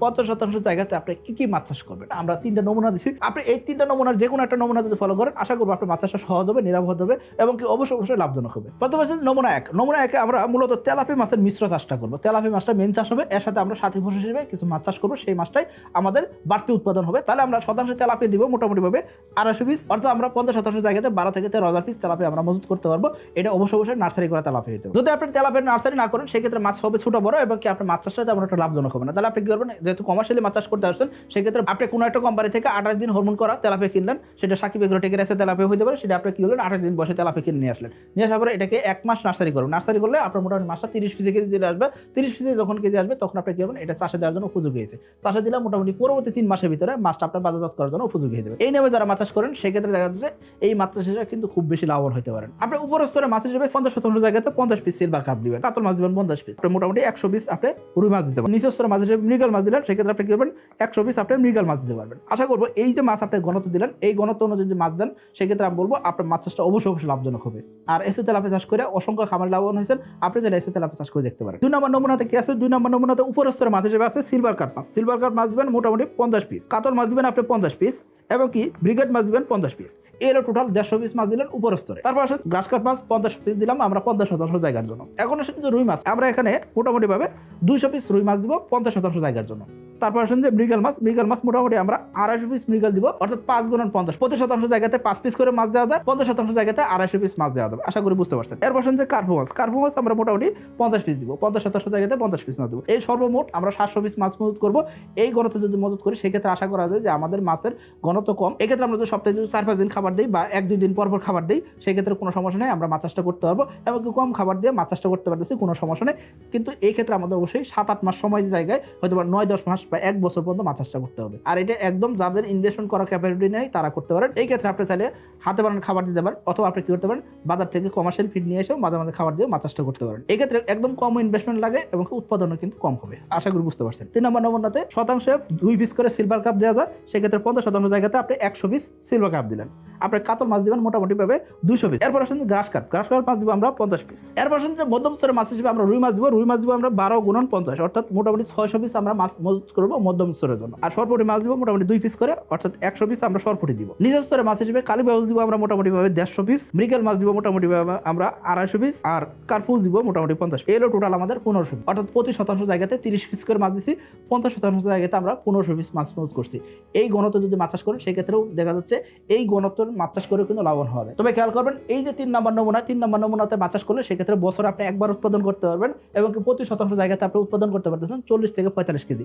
পঞ্চাশ শতাংশ জায়গাতে আপনি কি কি মাছ চাষ করবেন? আমরা তিনটা নমুনা দিচ্ছি আপনি এই তিনটা নমুনার যে কোনো একটা নমুনা যদি ফলো করেন, আশা করব আপনার মাছ চাষটা সহজ হবে, নিরাপদ হবে এবং কি অবশ্যই অবশ্যই লাভজনক হবে। প্রথমে হচ্ছে নমুনা এক। নমুনা একে আমরা মূলত তেলাপি মাছের মিশ্র চাষটা করব। তেলাপি মাছটা মেন চাষ হবে। এর সাথে আমরা সাথী ফসল হিসেবে কিছু মাছ চাষ করব। সেই মাছটাই আমাদের বাড়তি উৎপাদন হবে। তাহলে আমরা শতাংশ তেলাপি দিব মোটামুটিভাবে আড়াইশো পিস অর্থাৎ আমরা পঞ্চাশ শতাংশ জায়গাতে বারো থেকে তেরো হাজার পিস তেলাপি আমরা মজুত করতে পারব। এটা অবশ্যই অবশ্যই নার্সারি করা তেলাপি হতে যদি আপনি তেলাপির নার্সারি না করেন, সেক্ষেত্রে মাছ হবে ছোট বড় এবং কি আপনার মাছ চাষটা তেমন একটা লাভজনক হবে না। তাহলে আপনি কি করবেন? যেহেতু কমার্শিয়ালি মাছ চাষ করতে আসছেন, সেক্ষেত্রে আপনি কোনো একটা কোম্পানি থেকে আঠাশ দিন হরমোন করা তেলাপি কিনলেন, সেটা সাকিব এগুলো টেকে এসে তেলাপি হতে পারে, সেটা আপনি কি করলেন, আঠাশ দিন বসে তেলাপি কিনে নিয়ে আসলেন। নিয়ে আসার পরে এটাকে এক মাস নার্সারি করবেন নার্সারি করলে আপনার মোটামুটি মাসটা তিরিশ পিসে কেজি দিলে আসবে। তিরিশ পিসে যখন কেজি আসবে, তখন আপনি কি এটা চাষে দেওয়ার জন্য উপযোগী হয়েছে। চাষে দিলে মোটামুটি পরবর্তী তিন মাসের ভিতরে মাছটা আপনার বাজারজাত করার জন্য উপযোগী হয়ে যাবে। এই নামে যারা মাছ চাষ করেন, সেক্ষেত্রে দেখা যাচ্ছে এই মাছ চাষিরা কিন্তু খুব বেশি লাভবান হতে পারেন। আপনি উপর স্তরে মাছ হিসেবে পঞ্চাশ শতাংশ জায়গাতে পঞ্চাশ পিস সিলভার কাপ দিবেন। কাতল মাছ দিবেন পঞ্চাশ পিস মোটামুটি একশো পিস আপনি রুই মাছ দিতে পারেন। নিচের স্তরে মাছ হিসেবে মৃগাল মাছ দিলেন, সেক্ষেত্রে আপনি কী করবেন? একশো পিস আপনি মৃগাল মাছ দিতে পারবেন। আশা করব এই যে মাছ আপনি গণত্ব দিলেন, এই গণত্ব অনুযায়ী যে মাছ দেন, সেক্ষেত্রে আমি বলব আপনার মাছ চাষটা অবশ্যই অবশ্যই লাভজনক হবে। আর এসে তেলাপে চাষ করে অসংখ্য খামার লাভবান হয়েছেন। আপনি যেটা এসে তেলাপে চাষ করে দেখতে পারেন। দুই নম্বর নমুনাতে কি আছে? দুই নম্বর নমুনাতে উপরস্তরের মাছ হিসেবে আছে সিলভার কাট মাছ। সিলভার কাপ মাছ দিবেন মোটামুটি পঞ্চাশ পিস কাতল মাছ দিবেন আপনি পঞ্চাশ পিস এবং কি ব্রিগেড মাছ দিবেন পঞ্চাশ পিস এর টোটাল দেড়শো পিস মাছ দিলেন উপর স্তরে তারপর আসেন গ্রাস কাপ মাছ, পঞ্চাশ পিস দিলাম আমরা পঞ্চাশ শতাংশ জায়গার জন্য। এখন আসেন রুই মাছ। আমরা এখানে মোটামুটি ভাবে দুইশো পিস রুই মাছ দিব পঞ্চাশ শতাংশ জায়গার জন্য। তারপর আসেন যে মৃগাল মাছ। মৃগাল মাছ মোটামুটি আমরা আড়াইশো পিস মৃগাল দিব, অর্থাৎ পাঁচ গুণন পঞ্চাশ। প্রতি শতাংশ জায়গাতে পাঁচ পিস করে মাছ দেওয়া যায়, পঞ্চাশ শতাংশ জায়গাতে আড়াইশো পিস মাছ দেওয়া যাবে। আশা করি বুঝতে পারছেন। এরপর আসেন যে কার্পো মাছ। কার্পো মাছ আমরা মোটামুটি পঞ্চাশ পিস দিব। পঞ্চাশ শতাংশ জায়গাতে পঞ্চাশ পিস মাছ দেবো। এই সর্বমোট আমরা সাতশো পিস মাছ মজুত করব। এই গণতে যদি মজুত করি, সেক্ষেত্রে আশা করা যায় যে আমাদের মাছের ঘনত্ব কম। এক্ষেত্রে আমরা যদি সপ্তাহে যদি চার পাঁচ দিন খাবার দিই বা এক দুই দিন পর পর খাবার দিই, সেক্ষেত্রে কোনো সমস্যা নেই, আমরা মাছ চাষটা করতে পারব। এমনকি কম খাবার দিয়ে মাছ চাষটা করতে পারতেছি, কোনো সমস্যা নেই। কিন্তু এই ক্ষেত্রে আমাদের অবশ্যই সাত আট মাস সময় জায়গায় হয়তো বা নয় দশ মাস বা এক বছর পর্যন্ত মাছ চাষটা করতে হবে। আর এটা একদম যাদের ইনভেস্টমেন্ট করার ক্যাপাবিলিটি নেই, তারা করতে পারেন। এই ক্ষেত্রে আপনি চাইলে হাতে বানানো খাবার দিতে পারেন অথবা আপনি কি করতে পারেন, বাজার থেকে কমার্শিয়াল ফিড নিয়ে এসেও মাঝে মাঝে খাবার দিয়ে মাছ চাষটা করতে পারেন। এই ক্ষেত্রে একদম কম ইনভেস্টমেন্ট লাগে এবং উৎপাদনও কিন্তু কম হবে। আশা করি বুঝতে পারছেন। তিন নম্বর নমুনাতে শতাংশে দুই পিস করে সিলভার কাপ দেওয়া যায়। সেক্ষেত্রে পঞ্চাশ শতাংশ জায়গাতে আপনি একশো পিস সিলভার কাপ দিলেন। আপনি কাতল মাছ দিবেন মোটামুটি ভাবে দুশো পিস এরপর আসেন গ্রাস কাপ গ্রাস কাপ মাছ দিব আমরা পঞ্চাশ পিস এরপর আসেন যে মধ্যম স্তরের মাছ হিসেবে আমরা রুই মাছ দিব। রুই মাছ দিব আমরা বারো গুণন পঞ্চাশ। অর্থাৎ মোটামুটি ছয়শো পিস আমরা মাছ মজুত করব, মধ্যম স্তরের জন্য। আর সরপুটি মাছ দিব মোটামুটি দুই পিস করে, অর্থাৎ একশো পিস আমরা সরপুটি দিব। নিজের স্তরে মাছ হিসেবে কালী বাউস দিব আমরা মোটামুটি ভাবে দেড়শো পিস মৃগেল মাছ দিব মোটামুটি ভাবে আমরা আড়াইশো পিস আর কার্পুস দিব মোটামুটি পঞ্চাশ এলো টোটাল আমাদের পনেরোশো পিস অর্থাৎ প্রতি শতাংশ জায়গাতে তিরিশ পিস করে মাছ দিচ্ছি পঞ্চাশ শতাংশ জায়গাতে আমরা পনেরোশো পিস মাছ মজুত করছি। এই গণত্ব যদি মাছ চাষ করেন, সেক্ষেত্রেও দেখা যাচ্ছে এই গণত্বর মাছ চাষ করে কিন্তু লাভবান যায়। তবে খেয়াল করবেন, এই যে তিন নম্বর নমুনা, তিন নম্বর নমুনাতে মাছ চাষ করলে সেক্ষেত্রে বছর আপনি একবার উৎপাদন করতে পারবেন, এবং প্রতি শতাংশ জায়গাতে আপনি উৎপাদন করতে পারতেছেন চল্লিশ থেকে পঁয়তাল্লিশ কেজি।